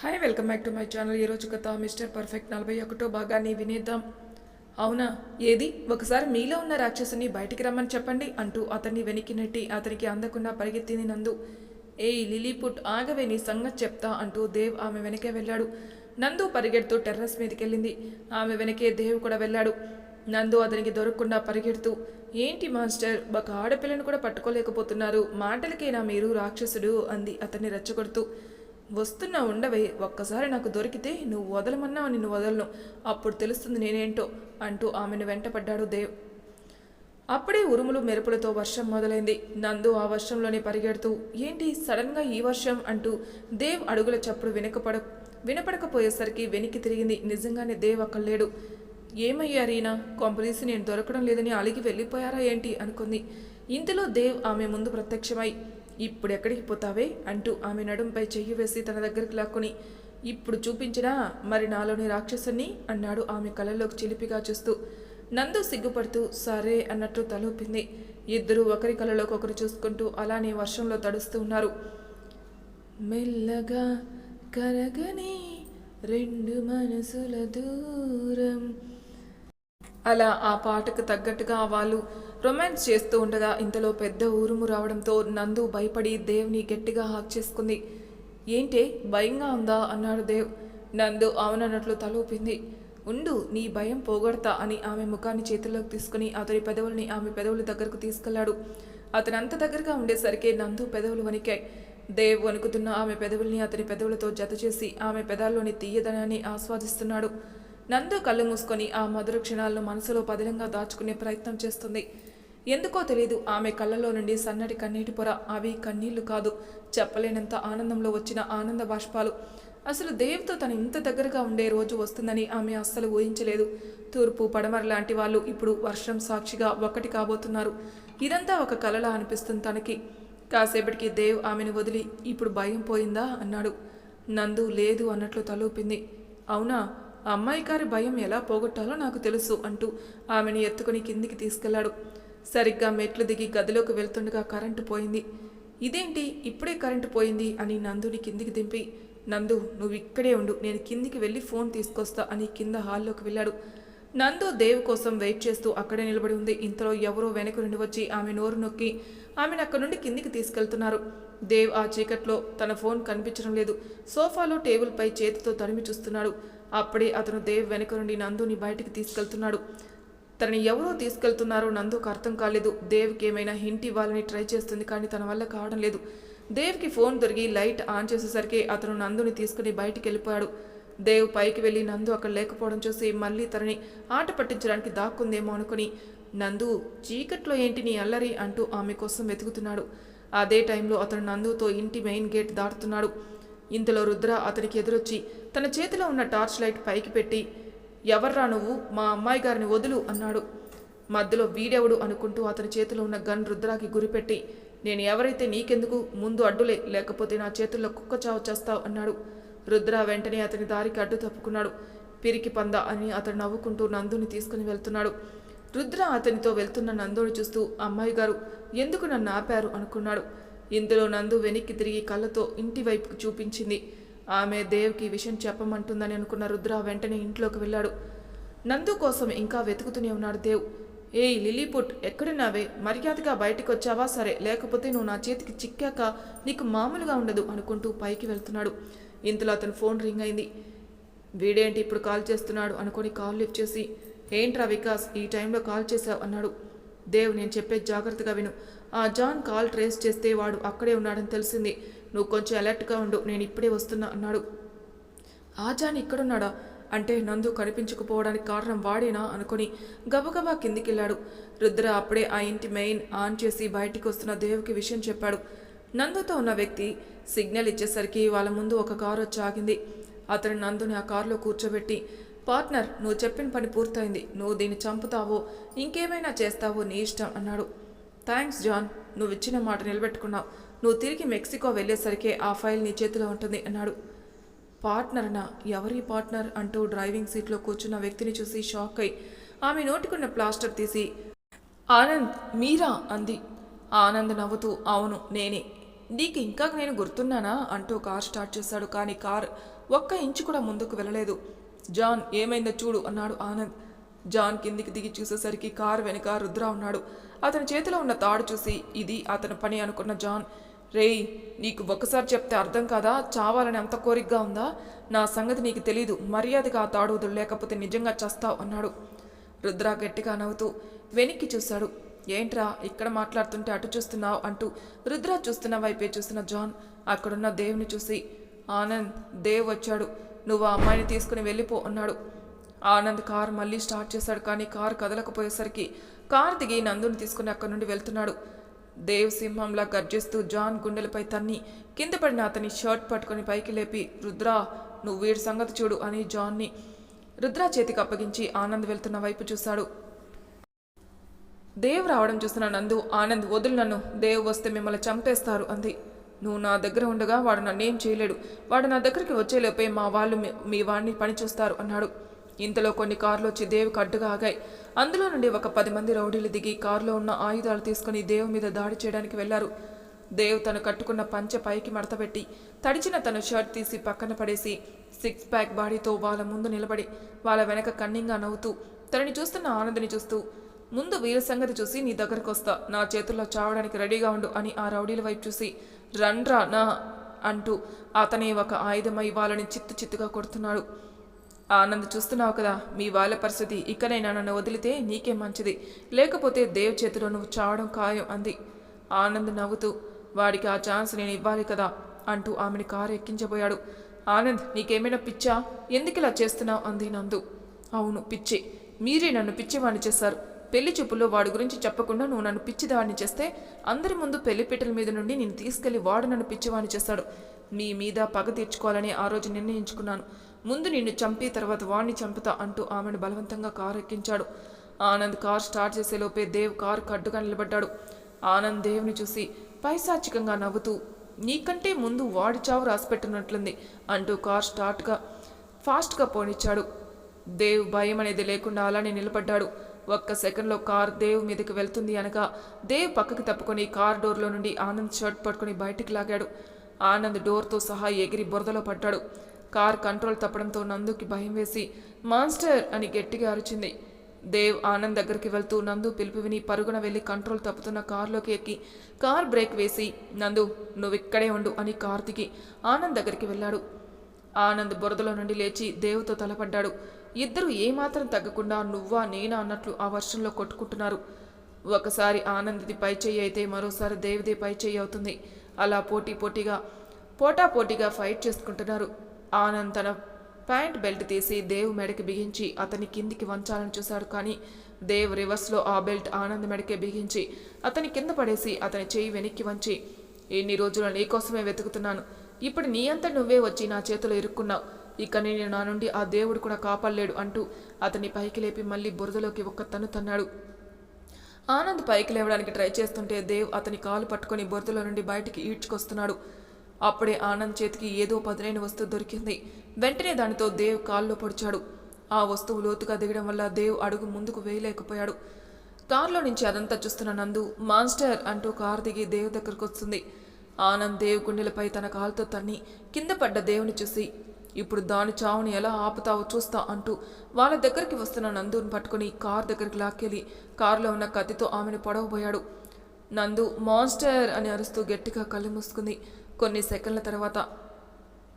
Hi welcome back to my channel ఈరోజు కథ mister perfect నలభై ఒకటో భాగాన్ని వినేద్దాం. అవునా? ఏది? ఒకసారి మీలో ఉన్న రాక్షసుని బయటికి రమ్మని చెప్పండి అంటూ అతన్ని వెనక్కి నెట్టి అతనికి అందకుండా పరిగెత్తింది నందు. ఏయ్ లిలీపుట్ ఆగవే నీ సంగతి చెప్తా అంటూ దేవ్ ఆమె వెనకే వెళ్ళాడు. నందు పరిగెడుతూ టెర్రస్ మీదకెళ్ళింది. ఆమె వెనకే దేవ్ కూడా వెళ్ళాడు. నందు అతనికి దొరకకుండా పరిగెడుతూ ఏంటి మాస్టర్? ఒక ఆడపిల్లను కూడా పట్టుకోలేకపోతున్నారు. మాటలకేనా మీరు రాక్షసుడు? అంది అతన్ని రెచ్చగొడుతూ. వస్తున్నా ఉండవే ఒక్కసారి నాకు దొరికితే నువ్వు వదలమన్నా నిన్ను వదలను. అప్పుడు తెలుస్తుంది నేనేంటో అంటూ ఆమెను వెంటపడ్డాడు దేవ్. అప్పుడే ఉరుములు మెరుపులతో వర్షం మొదలైంది. నందు ఆ వర్షంలోనే పరిగెడుతూ ఏంటి సడన్గా ఈ వర్షం? అంటూ దేవ్ అడుగుల చప్పుడు వినకపడ వినపడకపోయేసరికి వెనక్కి తిరిగింది. నిజంగానే దేవ్ అక్కడ లేడు. ఏమయ్యారీనా కొంపదీసి నేను దొరకడం లేదని అలిగి వెళ్ళిపోయారా ఏంటి? అనుకుంది. ఇంతలో దేవ్ ఆమె ముందు ప్రత్యక్షమై ఇప్పుడు ఎక్కడికి పోతావే? అంటూ ఆమె నడుంపై చెయ్యి వేసి తన దగ్గరికి లాక్కొని ఇప్పుడు చూపించినా మరి నాలోని రాక్షసుని అన్నాడు ఆమె కళ్ళలోకి చిలిపిగా చూస్తూ. నందు సిగ్గుపడుతూ సరే అన్నట్టు తలూపింది. ఇద్దరూ ఒకరి కళ్ళలోకి ఒకరు చూసుకుంటూ అలానే వర్షంలో తడుస్తూ ఉన్నారు. మెల్లగా కరగని రెండు మనసుల దూరం. అలా ఆ పాటకు తగ్గట్టుగా వాళ్ళు రొమాన్స్ చేస్తూ ఉండగా ఇంతలో పెద్ద ఊరుము రావడంతో నందు భయపడి దేవ్ని గట్టిగా హాక్ చేసుకుంది. ఏంటే భయంగా ఉందా? అన్నాడు దేవ్. నందు అవునన్నట్లు తలూపింది. ఉండు నీ భయం పోగొడతా అని ఆమె ముఖాన్ని చేతుల్లోకి తీసుకుని అతని పెదవుల్ని ఆమె పెదవుల దగ్గరకు తీసుకెళ్ళాడు. అతనంత దగ్గరగా ఉండేసరికి నందు పెదవులు వణికాయి. దేవ్ వణుకుతున్న ఆమె పెదవుల్ని అతని పెదవులతో జత చేసి ఆమె పెదాల్లోని తీయదనాన్ని ఆస్వాదిస్తున్నాడు. నందు కళ్ళు మూసుకొని ఆ మధుర క్షణాలను మనసులో పదిలంగా దాచుకునే ప్రయత్నం చేస్తుంది. ఎందుకో తెలియదు ఆమె కళ్ళలో నుండి సన్నటి కన్నీటి పొర అవి కన్నీళ్ళు కాదు చెప్పలేనంత ఆనందంలో వచ్చిన ఆనంద బాష్పాలు. అసలు దేవ్తో తను ఇంత దగ్గరగా ఉండే రోజు వస్తుందని ఆమె అస్సలు ఊహించలేదు. తూర్పు పడమర లాంటి వాళ్ళు ఇప్పుడు వర్షం సాక్షిగా ఒకటి కాబోతున్నారు. ఇదంతా ఒక కలలా అనిపిస్తుంది తనకి. కాసేపటికి దేవ్ ఆమెను వదిలి ఇప్పుడు భయం పోయిందా? అన్నాడు. నందు లేదు అన్నట్లు తలూపింది. అవునా? ఆ అమ్మాయి గారి భయం ఎలా పోగొట్టాలో నాకు తెలుసు అంటూ ఆమెను ఎత్తుకుని కిందికి తీసుకెళ్ళాడు. సరిగ్గా మెట్లు దిగి గదిలోకి వెళ్తుండగా కరెంటు పోయింది. ఇదేంటి? ఇప్పుడే కరెంటు పోయింది అని నందుని కిందికి దింపి నందు నువ్వు ఇక్కడే ఉండు నేను కిందికి వెళ్ళి ఫోన్ తీసుకొస్తా అని కింద హాల్లోకి వెళ్ళాడు. నందు దేవ్ కోసం వెయిట్ చేస్తూ అక్కడే నిలబడి ఉంది. ఇంతలో ఎవరో వెనక నుండి వచ్చి ఆమె నోరు నొక్కి ఆమెను అక్కడి నుండి కిందికి తీసుకెళ్తున్నారు. దేవ్ ఆ చీకట్లో తన ఫోన్ కనిపించడం లేదు. సోఫాలో టేబుల్పై చేతితో తరిమి చూస్తున్నాడు. అప్పుడే అతను దేవ్ వెనక నుండి నందుని బయటికి తీసుకెళ్తున్నాడు. తనని ఎవరో తీసుకెళ్తున్నారో నందుకు అర్థం కాలేదు. దేవ్కి ఏమైనా హింట్ ఇవ్వాలని ట్రై చేస్తుంది కానీ తన వల్ల కావడం లేదు. దేవ్కి ఫోన్ దొరికి లైట్ ఆన్ చేసేసరికి అతను నందుని తీసుకుని బయటికి వెళ్ళిపోయాడు దేవ్ పైకి వెళ్ళి నందు అక్కడ లేకపోవడం చూసి మళ్ళీ తనని ఆట పట్టించడానికి దాక్కుందేమో అనుకుని నందు చీకట్లో ఏంటి నీ అల్లరి? అంటూ ఆమె కోసం వెతుకుతున్నాడు. అదే టైంలో అతను నందుతో ఇంటి మెయిన్ గేట్ దాటుతున్నాడు. ఇంతలో రుద్ర అతనికి ఎదురొచ్చి తన చేతిలో ఉన్న టార్చ్ లైట్ పైకి పెట్టి ఎవర్రా నువ్వు? మా అమ్మాయి గారిని వదులు అన్నాడు. మధ్యలో వీడెవడు అనుకుంటూ అతని చేతిలో ఉన్న గన్ రుద్రాకి గురిపెట్టి నేను ఎవరైతే నీకెందుకు ముందు అడ్డులే లేకపోతే నా చేతుల్లో కుక్క చావు చేస్తావు అన్నాడు. రుద్ర వెంటనే అతని దారికి అడ్డు తప్పుకున్నాడు. పిరికి పంద అని అతను నవ్వుకుంటూ నందుని తీసుకుని వెళ్తున్నాడు. రుద్ర అతనితో వెళ్తున్న నందుని చూస్తూ అమ్మాయి గారు ఎందుకు నన్ను ఆపారు? అనుకున్నాడు. ఇందులో నందు వెనక్కి తిరిగి కళ్ళతో ఇంటి వైపుకు చూపించింది. ఆమె దేవ్కి విషయం చెప్పమంటుందని అనుకున్న రుద్ర వెంటనే ఇంట్లోకి వెళ్ళాడు. నందు కోసం ఇంకా వెతుకుతూనే ఉన్నాడు దేవ్. ఏయ్ లిలీపుట్ ఎక్కడున్నావే? మర్యాదగా బయటికి వచ్చావా సరే లేకపోతే నువ్వు నా చేతికి చిక్కాక నీకు మామూలుగా ఉండదు అనుకుంటూ పైకి వెళ్తున్నాడు. ఇంతలో అతను ఫోన్ రింగ్ అయింది. వీడేంటి ఇప్పుడు కాల్ చేస్తున్నాడు అనుకొని కాల్ లిఫ్ట్ చేసి ఏంట్రా వికాస్ ఈ టైంలో కాల్ చేశావు? అన్నాడు. దేవ్ నేను చెప్పేది జాగ్రత్తగా విను. ఆ జాన్ కాల్ ట్రేస్ చేస్తే వాడు అక్కడే ఉన్నాడని తెలిసింది. నువ్వు కొంచెం అలర్ట్గా ఉండు నేను ఇప్పుడే వస్తున్నా అన్నాడు. ఆ జాన్ ఇక్కడున్నాడా? అంటే నందు కనిపించకపోవడానికి కారణం వాడేనా? అనుకుని గబగబా కిందికెళ్ళాడు. రుద్ర అప్పుడే ఆ ఇంటి మెయిన్ ఆన్ చేసి బయటికి వస్తున్న దేవ్కి విషయం చెప్పాడు. నందుతో ఉన్న వ్యక్తి సిగ్నల్ ఇచ్చేసరికి వాళ్ళ ముందు ఒక కారు వచ్చి ఆగింది. అతను నందుని ఆ కారులో కూర్చోబెట్టి పార్ట్నర్ నువ్వు చెప్పిన పని పూర్తయింది. నువ్వు దీన్ని చంపుతావో ఇంకేమైనా చేస్తావో నీ ఇష్టం అన్నాడు. థ్యాంక్స్ జాన్ నువ్వు ఇచ్చిన మాట నిలబెట్టుకున్నావు. నువ్వు తిరిగి మెక్సికో వెళ్ళేసరికి ఆ ఫైల్ నీ చేతిలో ఉంటుంది అన్నాడు. పార్ట్నర్నా? ఎవరి పార్ట్నర్? అంటూ డ్రైవింగ్ సీట్లో కూర్చున్న వ్యక్తిని చూసి షాక్ అయి ఆమె నోటికున్న ప్లాస్టర్ తీసి ఆనంద్ మీరా? అంది. ఆనంద్ నవ్వుతూ అవును నేనే. నీకు ఇంకా నేను గుర్తున్నానా? అంటూ కార్ స్టార్ట్ చేశాడు. కానీ కార్ ఒక్క ఇంచు కూడా ముందుకు వెళ్ళలేదు. జాన్ ఏమైందో చూడు అన్నాడు ఆనంద్. జాన్ కిందికి దిగి చూసేసరికి కారు వెనుక రుద్ర ఉన్నాడు. అతని చేతిలో ఉన్న తాడు చూసి ఇది అతని పని అనుకున్న జాన్ రేయ్ నీకు ఒక్కసారి చెప్తే అర్థం కాదా? చావాలని అంత కోరికగా ఉందా? నా సంగతి నీకు తెలీదు మర్యాదగా ఆ తాడు వదులు లేకపోతే నిజంగా చస్తావు అన్నాడు. రుద్ర గట్టిగా నవ్వుతూ వెనక్కి చూశాడు. ఏంట్రా ఇక్కడ మాట్లాడుతుంటే అటు చూస్తున్నావు అంటూ రుద్ర చూస్తున్న వైపే చూస్తున్న జాన్ అక్కడున్న దేవుని చూసి ఆనంద్ దేవ్ వచ్చాడు. నువ్వు ఆ అమ్మాయిని తీసుకుని వెళ్ళిపో అన్నాడు. ఆనంద్ కార్ మళ్ళీ స్టార్ట్ చేశాడు కానీ కార్ కదలకపోయేసరికి కార్ దిగి నందుని తీసుకుని అక్కడి నుండి వెళ్తున్నాడు. దేవ్ సింహంలా గర్జిస్తూ జాన్ గుండెలపై తన్ని కింద పడిన అతని షర్ట్ పట్టుకొని పైకి లేపి రుద్రా నువ్వు వీడి సంగతి చూడు అని జాన్ని రుద్రా చేతికి అప్పగించి ఆనంద్ వెళ్తున్న వైపు చూశాడు. దేవ్ రావడం చూసిన నందు ఆనంద్ వదులు నన్ను దేవ్ వస్తే మిమ్మల్ని చంపేస్తారు అంది. నువ్వు నా దగ్గర ఉండగా వాడు నన్నేం చేయలేడు. వాడు నా దగ్గరికి వచ్చేలోపే మా వాళ్ళు మీ- మీ వాడిని పని చూస్తారు అన్నాడు. ఇంతలో కొన్ని కార్లు వచ్చి దేవ్కి అడ్డుగా ఆగాయి. అందులో నుండి ఒక పది మంది రౌడీలు దిగి కారులో ఉన్న ఆయుధాలు తీసుకుని దేవ్ మీద దాడి చేయడానికి వెళ్ళారు దేవ్ తను కట్టుకున్న పంచె పైకి మడతపెట్టి తడిచిన తన షర్ట్ తీసి పక్కన పడేసి సిక్స్ ప్యాక్ బాడీతో వాళ్ళ ముందు నిలబడి వాళ్ళ వెనక కన్నింగా నవ్వుతూ తనని చూస్తున్న ఆనందని చూస్తూ ముందు వీరి సంగతి చూసి నీ దగ్గరకు వస్తా నా చేతుల్లో చావడానికి రెడీగా ఉండు అని ఆ రౌడీల వైపు చూసి రన్రా నా అంటూ అతనే ఒక ఆయుధమై వాళ్ళని చిత్తు చిత్తుగా కొడుతున్నాడు. ఆనంద్ చూస్తున్నావు కదా మీ వాళ్ళ పరిస్థితి ఇక్కడైనా నన్ను వదిలితే నీకే మంచిది. లేకపోతే దేవ్ చేతిలో నువ్వు చావడం ఖాయం అంది. ఆనంద్ నవ్వుతూ వాడికి ఆ ఛాన్స్ నేను ఇవ్వాలి కదా అంటూ ఆమెని కారు ఎక్కించబోయాడు. ఆనంద్ నీకేమైనా పిచ్చా? ఎందుకు ఇలా చేస్తున్నావు? అంది నందు. అవును పిచ్చి. మీరే నన్ను పిచ్చివాణ్ణి చేశారు. పెళ్ళి చూపుల్లో వాడి గురించి చెప్పకుండా నువ్వు నన్ను పిచ్చిదాడిని చేస్తే అందరి ముందు పెళ్ళిపీటల మీద నుండి నేను తీసుకెళ్ళి వాడు నన్ను పిచ్చివాణ్ణి చేస్తాడు మీ మీద పగ తీర్చుకోవాలని ఆ రోజు నిర్ణయించుకున్నాను. ముందు నిన్ను చంపి తర్వాత వాణ్ణి చంపుతా అంటూ ఆమెను బలవంతంగా కారు ఎక్కించాడు ఆనంద్ కార్ స్టార్ట్ చేసేలోపే దేవ్ కారు కడ్డుగా నిలబడ్డాడు. ఆనంద్ దేవుని చూసి పైశాచికంగా నవ్వుతూ నీకంటే ముందు వాడి చావు రాసిపెట్టినట్లుంది అంటూ కార్ స్టార్ట్గా ఫాస్ట్గా పోనిచ్చాడు. దేవ్ భయం అనేది లేకుండా అలానే నిలబడ్డాడు. ఒక్క సెకండ్లో కార్ దేవ్ మీదకి వెళ్తుంది అనగా దేవ్ పక్కకి తప్పుకొని కార్ డోర్లో నుండి ఆనంద్ షర్ట్ పట్టుకొని బయటికి లాగాడు. ఆనంద్ డోర్తో సహా ఎగిరి బురదలో పడ్డాడు. కార్ కంట్రోల్ తప్పడంతో నందుకి భయం వేసి మాన్స్టర్ అని గట్టిగా అరిచింది. దేవ్ ఆనంద్ దగ్గరికి వెళ్తూ నందు పిలుపు విని పరుగున వెళ్ళి కంట్రోల్ తప్పుతున్న కారులోకి ఎక్కి కార్ బ్రేక్ వేసి నందు నువ్వు ఇక్కడే ఉండు అని కార్ దిగి ఆనంద్ దగ్గరికి వెళ్ళాడు. ఆనంద్ బురదలో నుండి లేచి దేవుతో తలపడ్డాడు. ఇద్దరు ఏమాత్రం తగ్గకుండా నువ్వా నేనా అన్నట్లు ఆ వర్షంలో కొట్టుకుంటున్నారు. ఒకసారి ఆనంద్ది పై చెయ్యి అయితే మరోసారి దేవిది పై చెయ్యి అవుతుంది. అలా పోటీ పోటీగా పోటా పోటీగా ఫైట్ చేసుకుంటున్నారు. ఆనంద్ తన ప్యాంట్ బెల్ట్ తీసి దేవ్ మెడకి బిగించి అతని కిందికి వంచాలని చూశాడు కానీ దేవ్ రివర్స్లో ఆ బెల్ట్ ఆనంద్ మెడకే బిగించి అతని కింద పడేసి అతని చేయి వెనక్కి వంచి ఎన్ని రోజులు నీకోసమే వెతుకుతున్నాను. ఇప్పుడు నీ అంతా నువ్వే వచ్చి నా చేతిలో ఇరుక్కున్నావు. ఇక నేను నా నుండి ఆ దేవుడు కూడా కాపాడలేడు అంటూ అతన్ని పైకి లేపి మళ్ళీ బురదలోకి ఒక్క తను తన్నాడు. ఆనంద్ పైకి లేవడానికి ట్రై చేస్తుంటే దేవ్ అతని కాలు పట్టుకొని బురదలో నుండి బయటికి ఈడ్చుకొస్తున్నాడు. అప్పుడే ఆనంద్ చేతికి ఏదో పదునైన వస్తువు దొరికింది. వెంటనే దానితో దేవ్ కాల్లో పొడిచాడు. ఆ వస్తువు లోతుగా దిగడం వల్ల దేవ్ అడుగు ముందుకు వేయలేకపోయాడు. కారులో నుంచి అదంతా చూస్తున్న నందు మాన్స్టర్ అంటూ కారు దిగి దేవ్ దగ్గరకు వస్తుంది. ఆనంద్ దేవ్ గుండెలపై తన కాలుతో తన్ని కింద పడ్డ దేవుని చూసి ఇప్పుడు దాని చావుని ఎలా ఆపుతావో చూస్తా అంటూ వాళ్ళ దగ్గరికి వస్తున్న నందుని పట్టుకుని కారు దగ్గరికి లాక్కెళ్ళి కారులో ఉన్న కత్తితో ఆమెను పొడవబోయాడు. నందు మాన్స్టర్ అని అరుస్తూ గట్టిగా కళ్ళు మూసుకుంది. కొన్ని సెకండ్ల తర్వాత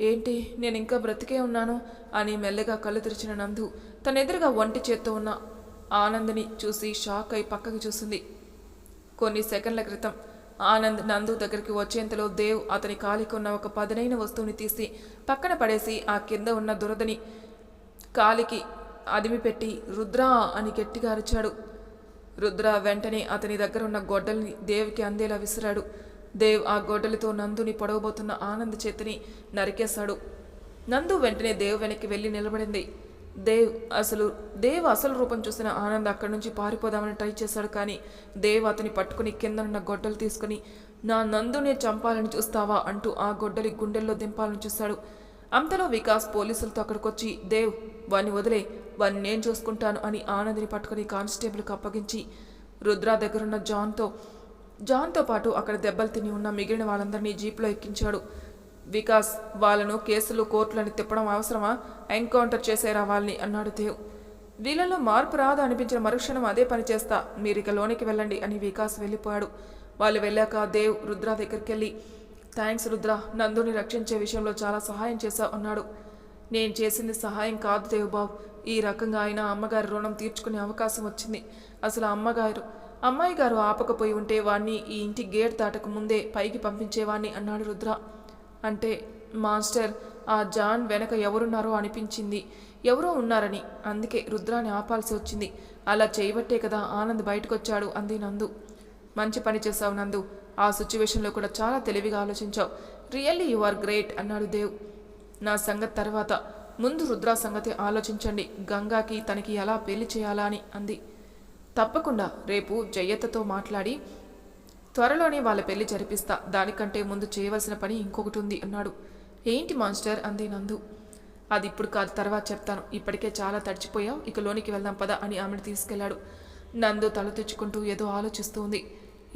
ఏంటి నేను ఇంకా బ్రతికే ఉన్నాను? అని మెల్లగా కళ్ళు తెరిచిన నందు తన ఎదురుగా ఒంటి చేత్తో ఉన్న ఆనంద్ని చూసి షాక్ అయి పక్కకి చూసింది. కొన్ని సెకండ్ల క్రితం ఆనంద్ నందు దగ్గరికి వచ్చేంతలో దేవ్ అతని కాలికి ఉన్న ఒక పదునైన వస్తువుని తీసి పక్కన పడేసి ఆ కింద ఉన్న దురదని కాలికి అదిమిపెట్టి రుద్రా అని గట్టిగా అరిచాడు. రుద్ర వెంటనే అతని దగ్గర ఉన్న గొడ్డల్ని దేవికి అందేలా విసిరాడు. దేవ్ ఆ గొడ్డలితో నందుని పొడవబోతున్న ఆనంద్ చేతిని నరికేశాడు. నందు వెంటనే దేవ్ వెనక్కి వెళ్ళి నిలబడింది. దేవ్ అసలు దేవ్ అసలు రూపం చూసిన ఆనంద్ అక్కడి నుంచి పారిపోదామని ట్రై చేశాడు కానీ దేవ్ అతని పట్టుకుని కిందనున్న గొడ్డలు తీసుకుని నా నందునే చంపాలని చూస్తావా? అంటూ ఆ గొడ్డలి గుండెల్లో దింపాలని చూశాడు. అంతలో వికాస్ పోలీసులతో అక్కడికొచ్చి దేవ్ వాణ్ణి వదిలే వాణ్ణి నేను చూసుకుంటాను అని ఆనంద్ని పట్టుకుని కానిస్టేబుల్కి అప్పగించి రుద్ర దగ్గరున్న జాన్తో జాన్తో పాటు అక్కడ దెబ్బలు తిని ఉన్న మిగిలిన వాళ్ళందరినీ జీప్లో ఎక్కించాడు. వికాస్ వాళ్ళను కేసులు కోర్టులని తిప్పడం అవసరమా? ఎన్కౌంటర్ చేసేరా వాళ్ళని అన్నాడు దేవ్. వీళ్ళలో మార్పు రాదు అనిపించిన మరుక్షణం అదే పని చేస్తా మీరు ఇక లోనికి వెళ్ళండి అని వికాస్ వెళ్ళిపోయాడు. వాళ్ళు వెళ్ళాక దేవ్ రుద్ర దగ్గరికి వెళ్ళి థ్యాంక్స్ రుద్ర నందుని రక్షించే విషయంలో చాలా సహాయం చేశావు అన్నాడు. నేను చేసింది సహాయం కాదు దేవబాబు ఈ రకంగా ఆయన అమ్మగారి రుణం తీర్చుకునే అవకాశం వచ్చింది. అసలు అమ్మగారు అమ్మాయి గారు ఆపకపోయి ఉంటే వాణ్ణి ఈ ఇంటి గేట్ దాటక ముందే పైకి పంపించేవాణ్ణి అన్నాడు రుద్ర. అంటే మాస్టర్ ఆ జాన్ వెనక ఎవరున్నారో అనిపించింది. ఎవరో ఉన్నారని అందుకే రుద్రాని ఆపాల్సి వచ్చింది. అలా చేయబట్టే కదా ఆనంద్ బయటకొచ్చాడు అంది నందు. మంచి పని చేశావు నందు. ఆ సిచ్యువేషన్లో కూడా చాలా తెలివిగా ఆలోచించావు. రియల్లీ యు ఆర్ గ్రేట్ అన్నాడు దేవ్. నా సంగతి తర్వాత. ముందు రుద్రా సంగతి ఆలోచించండి. గంగాకి తనకి ఎలా పెళ్ళి చేయాలా అని అంది. తప్పకుండా రేపు జయ్యతతో మాట్లాడి త్వరలోనే వాళ్ళ పెళ్ళి జరిపిస్తా. దానికంటే ముందు చేయవలసిన పని ఇంకొకటి ఉంది అన్నాడు. ఏంటి మాస్టర్? అంది నందు. అది ఇప్పుడు కాదు తర్వాత చెప్తాను. ఇప్పటికే చాలా తడిచిపోయావు ఇక లోనికి వెళ్దాం పద అని ఆమెను తీసుకెళ్ళాడు. నందు తల తెచ్చుకుంటూ ఏదో ఆలోచిస్తూ ఉంది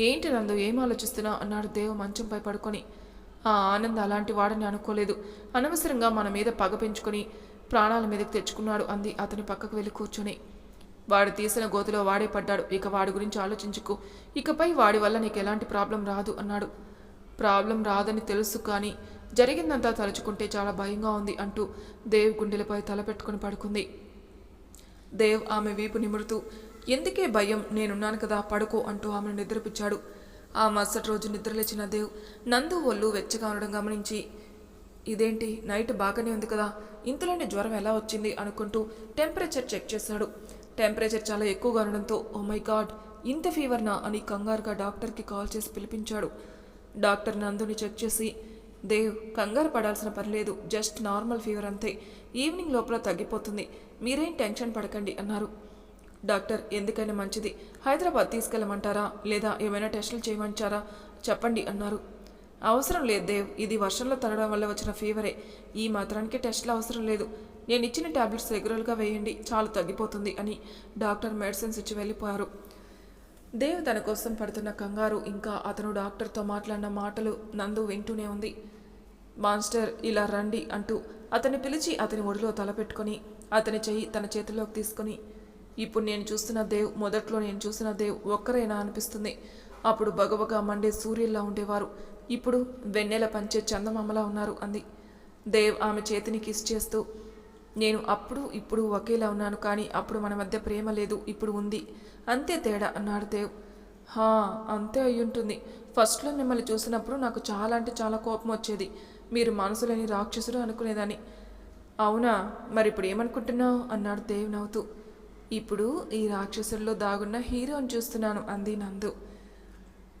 ఏంటి నందు ఏం ఆలోచిస్తున్నావు అన్నాడు దేవ్ మంచంపై పడుకొని. ఆ ఆనంద్ అలాంటి వాడని అనుకోలేదు. అనవసరంగా మన మీద పగ పెంచుకొని ప్రాణాల మీదకి తెచ్చుకున్నాడు అంది అతని పక్కకు వెళ్ళి కూర్చొని. వాడు తీసిన గోతిలో వాడే పడ్డాడు. ఇక వాడి గురించి ఆలోచించుకు. ఇకపై వాడి వల్ల నీకు ఎలాంటి ప్రాబ్లం రాదు అన్నాడు. ప్రాబ్లం రాదని తెలుసు కానీ జరిగిందంతా తలుచుకుంటే చాలా భయంగా ఉంది అంటూ దేవ్ గుండెలపై తల పెట్టుకుని పడుకుంది. దేవ్ ఆమె వీపు నిమురుతూ ఎందుకే భయం? నేనున్నాను కదా పడుకో అంటూ ఆమెను నిద్రపుచ్చాడు. ఆ మరుసటి రోజు నిద్రలేచిన దేవ్ నందు ఒళ్ళు వెచ్చగా ఉండడం గమనించి ఇదేంటి? నైట్ బాగానే ఉంది కదా. ఇంతలోనే జ్వరం ఎలా వచ్చింది? అనుకుంటూ టెంపరేచర్ చెక్ చేశాడు. టెంపరేచర్ చాలా ఎక్కువగా ఉండడంతో ఓ మై గాడ్ ఇంత ఫీవర్నా? అని కంగారుగా డాక్టర్కి కాల్ చేసి పిలిపించాడు. డాక్టర్ నందుని చెక్ చేసి దేవ్ కంగారు పడాల్సిన పర్లేదు జస్ట్ నార్మల్ ఫీవర్ అంతే ఈవినింగ్ లోపల తగ్గిపోతుంది మీరేం టెన్షన్ పడకండి అన్నారు. డాక్టర్ ఎందుకైనా మంచిది హైదరాబాద్ తీసుకెళ్ళమంటారా లేదా ఏమైనా టెస్టులు చేయమంటారా చెప్పండి అన్నారు. అవసరం లేదు దేవ్. ఇది వర్షంలో తడడం వల్ల వచ్చిన ఫీవరే. ఈ మాత్రానికి టెస్టులు అవసరం లేదు. నేను ఇచ్చిన టాబ్లెట్స్ రెగ్యులర్గా వేయండి. చాలా తగ్గిపోతుంది అని డాక్టర్ మెడిసిన్స్ ఇచ్చి వెళ్ళిపోయారు. దేవ్ తన కోసం పడుతున్న కంగారు ఇంకా అతను డాక్టర్తో మాట్లాడిన మాటలు నందు వింటూనే ఉంది. మాస్టర్ ఇలా రండి అంటూ అతన్ని పిలిచి అతని ఒడిలో తలపెట్టుకొని అతని చెయ్యి తన చేతిలోకి తీసుకొని ఇప్పుడు నేను చూస్తున్న దేవ్ మొదట్లో నేను చూసిన దేవ్ ఒక్కరైనా? అనిపిస్తుంది. అప్పుడు బగబగా మండే సూర్యుల్లా ఉండేవారు. ఇప్పుడు వెన్నెల పంచే చందమామలా ఉన్నారు అంది. దేవ్ ఆమె చేతిని కిస్ చేస్తూ నేను అప్పుడు ఇప్పుడు ఒకేలా ఉన్నాను కానీ అప్పుడు మన మధ్య ప్రేమ లేదు ఇప్పుడు ఉంది. అంతే తేడా అన్నాడు దేవ్. హా అంతే అయ్యుంటుంది. ఫస్ట్లో మిమ్మల్ని చూసినప్పుడు నాకు చాలా అంటే చాలా కోపం వచ్చేది. మీరు మనసులేని రాక్షసుడు అనుకునేదాన్ని. అవునా మరి ఇప్పుడు ఏమనుకుంటున్నావు? అన్నాడు దేవ్ నవ్వుతూ. ఇప్పుడు ఈ రాక్షసుల్లో దాగున్న హీరోని చూస్తున్నాను అంది నందు.